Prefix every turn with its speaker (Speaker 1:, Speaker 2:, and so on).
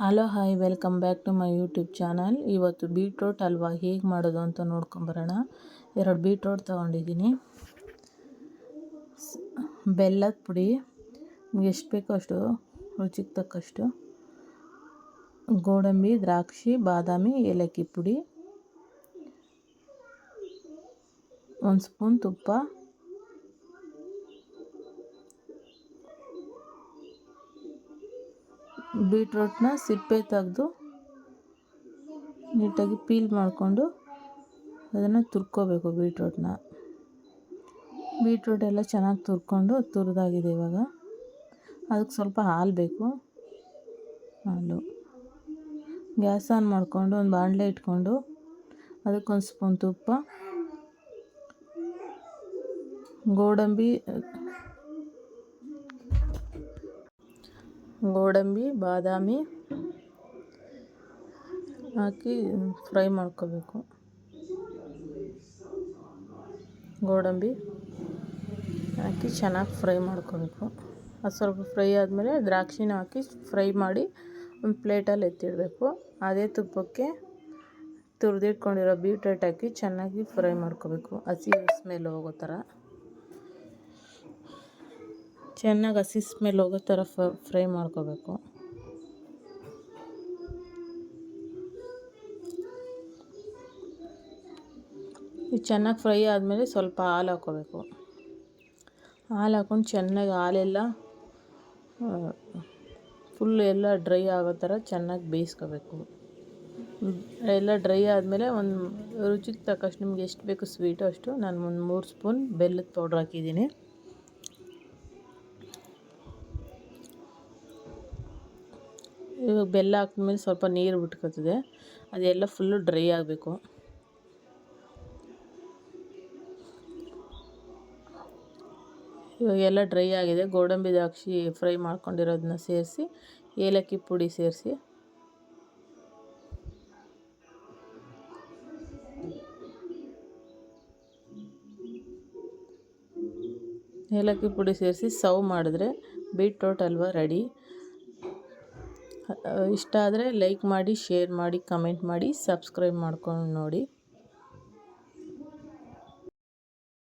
Speaker 1: Hello, hi, welcome back to my YouTube channel. ಇವತ್ತು beetroot halwa ಹೇಗೆ ಮಾಡೋದು ಅಂತ ನೋಡ್ಕೊಂಬರೋಣ. ಎರಡು ಬೀಟ್ರೋಟ್ ತೊಗೊಂಡಿದ್ದೀನಿ. ಬೆಲ್ಲದ ಪುಡಿ, ಎಷ್ಟು ಬೇಕೋ ಅಷ್ಟು, ರುಚಿಗೆ ತಕ್ಕಷ್ಟು. ಗೋಡಂಬಿ, ದ್ರಾಕ್ಷಿ, ಬಾದಾಮಿ, ಏಲಕ್ಕಿ ಪುಡಿ. ಒಂದು ಸ್ಪೂನ್ ತುಪ್ಪ. ಬೀಟ್ರೋಟ್ನ ಸಿಪ್ಪೆ ತೆಗೆದು ನೀಟಾಗಿ ಪೀಲ್ ಮಾಡಿಕೊಂಡು ಅದನ್ನು ತುರ್ಕೋಬೇಕು ಬೀಟ್ರೋಟ್ನ. ಬೀಟ್ರೋಟ್ ಎಲ್ಲ ಚೆನ್ನಾಗಿ ತುರ್ಕೊಂಡು ತುರಿದಾಗಿದೆ ಇವಾಗ. ಅದಕ್ಕೆ ಸ್ವಲ್ಪ ಹಾಲು ಬೇಕು. ಹಾಲು. ಗ್ಯಾಸ್ ಆನ್ ಮಾಡಿಕೊಂಡು ಒಂದು ಬಾಣಲೆ ಇಟ್ಕೊಂಡು ಅದಕ್ಕೊಂದು ಸ್ಪೂನ್ ತುಪ್ಪ, ಗೋಡಂಬಿ ಗೋಡಂಬಿ, ಬಾದಾಮಿ ಹಾಕಿ ಫ್ರೈ ಮಾಡ್ಕೋಬೇಕು. ಗೋಡಂಬಿ ಹಾಕಿ ಚೆನ್ನಾಗಿ ಫ್ರೈ ಮಾಡ್ಕೋಬೇಕು. ಅದು ಸ್ವಲ್ಪ ಫ್ರೈ ಆದಮೇಲೆ ದ್ರಾಕ್ಷಿನ ಹಾಕಿ ಫ್ರೈ ಮಾಡಿ ಒಂದು ಪ್ಲೇಟಲ್ಲಿ ಎತ್ತಿಡಬೇಕು. ಅದೇ ತುಪ್ಪಕ್ಕೆ ತುರಿದಿಟ್ಕೊಂಡಿರೋ ಬೀಟ್ರೋಟ್ ಹಾಕಿ ಚೆನ್ನಾಗಿ ಫ್ರೈ ಮಾಡ್ಕೋಬೇಕು. ಹಸಿ ಸ್ಮೆಲ್ ಹೋಗೋ ಥರ. ಚೆನ್ನಾಗಿ ಹಸಿ ಸ್ಮೆಲ್ ಹೋಗೋ ಥರ ಫ್ರೈ ಮಾಡ್ಕೋಬೇಕು. ಇದು ಚೆನ್ನಾಗಿ ಫ್ರೈ ಆದಮೇಲೆ ಸ್ವಲ್ಪ ಹಾಲು ಹಾಕ್ಕೋಬೇಕು. ಹಾಲು ಹಾಕ್ಕೊಂಡು ಚೆನ್ನಾಗಿ ಹಾಲೆಲ್ಲ ಫುಲ್ ಎಲ್ಲ ಡ್ರೈ ಆಗೋ ಥರ ಚೆನ್ನಾಗಿ ಬೇಯಿಸ್ಕೋಬೇಕು. ಎಲ್ಲ ಡ್ರೈ ಆದಮೇಲೆ ಒಂದು ರುಚಿಗೆ ತಕ್ಕಷ್ಟು ನಿಮ್ಗೆ ಎಷ್ಟು ಬೇಕು ಸ್ವೀಟು ಅಷ್ಟು ನಾನು ಒಂದು ಮೂರು ಸ್ಪೂನ್ ಬೆಲ್ಲದ ಪೌಡ್ರ್ ಹಾಕಿದ್ದೀನಿ. ಇವಾಗ ಬೆಲ್ಲ ಹಾಕಿದ್ಮೇಲೆ ಸ್ವಲ್ಪ ನೀರು ಬಿಟ್ಕೊತದೆ ಅದೆಲ್ಲ ಫುಲ್ಲು ಡ್ರೈ ಆಗಬೇಕು. ಇವಾಗೆಲ್ಲ ಡ್ರೈ ಆಗಿದೆ. ಗೋಡಂಬಿ ದ್ರಾಕ್ಷಿ ಫ್ರೈ ಮಾಡ್ಕೊಂಡಿರೋದನ್ನ ಸೇರಿಸಿ, ಏಲಕ್ಕಿ ಪುಡಿ ಸೇರಿಸಿ. ಏಲಕ್ಕಿ ಪುಡಿ ಸೇರಿಸಿ ಸರ್ವ್ ಮಾಡಿದ್ರೆ ಬೀಟ್ರೋಟ್ ಹಲ್ವಾ ರೆಡಿ ಇಷ್ಟ ಆದರೆ ಲೈಕ್ ಮಾಡಿ ಶೇರ್ ಮಾಡಿ ಕಮೆಂಟ್ ಮಾಡಿ ಸಬ್ಸ್ಕ್ರೈಬ್ ಮಾಡ್ಕೊಂಡು ನೋಡಿ.